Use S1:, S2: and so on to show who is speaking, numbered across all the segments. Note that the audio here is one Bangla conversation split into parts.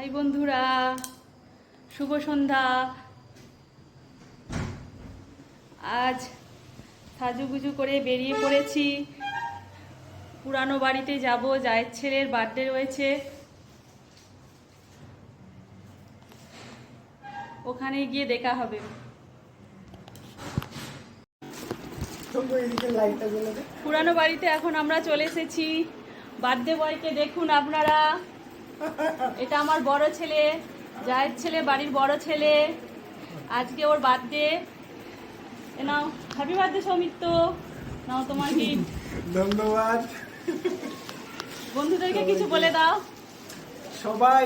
S1: হাই বন্ধুরা শুভ সন্ধ্যা। আজ সাজুগুজু করে বেরিয়ে পড়েছি। পুরানো বাড়িতে যাব জায়ের ছেলের বার্থডে রয়েছে। ওখানে গিয়ে দেখা হবে। পুরানো বাড়িতে এখন আমরা চলে এসেছি। বার্থডে বয়কে দেখুন আপনারা। এটা আমার বড় ছেলে জায়ের ছেলে বাড়ির বড় ছেলে। আজকে ওর বার্থডে নাও হ্যাপি বার্থডে সৌমিত্র। নাও তোমার গিফট
S2: ধন্যবাদ।
S1: বন্ধুদেরকে কিছু বলে দাও।
S2: সবাই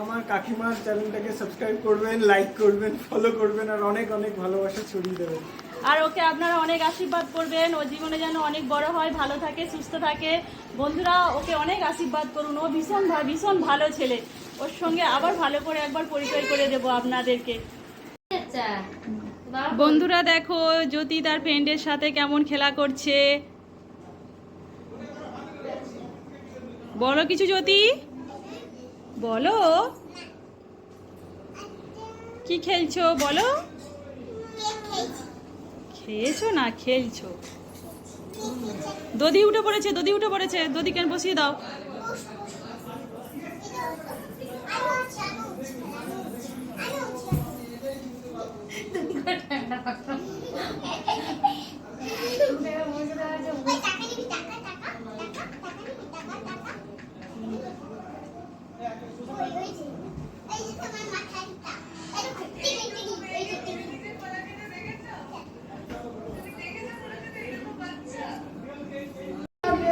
S2: আমার কাকিমার চ্যানেলটাকে সাবস্ক্রাইব করবেন লাইক করবেন ফলো করবেন, আর অনেক অনেক ভালোবাসা ছড়িয়ে দেবেন।
S1: আর ওকে আপনারা অনেক আশীর্বাদ করবেন, ও জীবনে যেন অনেক বড় হয়, ভালো থাকে, সুস্থ থাকে। বন্ধুরা, ওকে অনেক আশীর্বাদ করুন। ও ভীষণ ভীষণ ভালো ছেলে। ওর সঙ্গে আবার ভালো করে একবার পরিচয় করে দেবো আপনাদেরকে। বন্ধুরা দেখো, জ্যোতি তার ফ্রেন্ডের সাথে কেমন খেলা করছে? বলো কিছু, জ্যোতি। বলো। কি খেলছো বলো। খেয়েছো না খেলছো? দদি উঠে পড়েছে দদি উঠে পড়েছে। দদি কেন বসিয়ে দাও।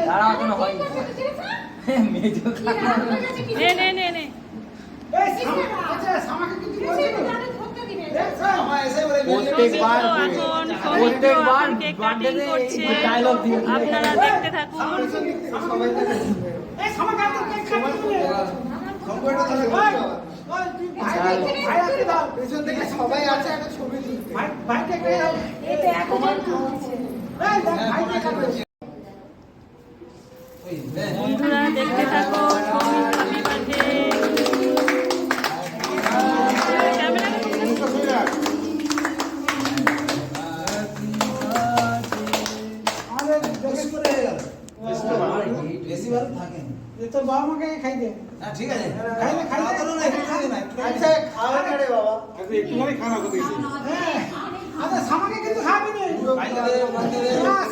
S3: তারা এখনও হয়নি মেজো
S1: নে নে নে নে।
S3: প্রত্যেকবার প্রত্যেকবার তে
S1: করছে। আপনারা দেখতে থাকুন।
S2: সবাই আছে একটা ছবি
S1: বন্ধুরা দেখতে থাকো
S2: তো বাবা মাকে খাই দে
S4: ঠিক আছে
S2: খাইলে খাইলে
S4: খাওয়া তো না একটু থাকে না একটু
S2: আচ্ছা খাওয়া রে বাবা
S5: একটুখানি খানা কথা
S2: হ্যাঁ আচ্ছা সামাকে কিন্তু খাবি নে।
S4: দে মানতে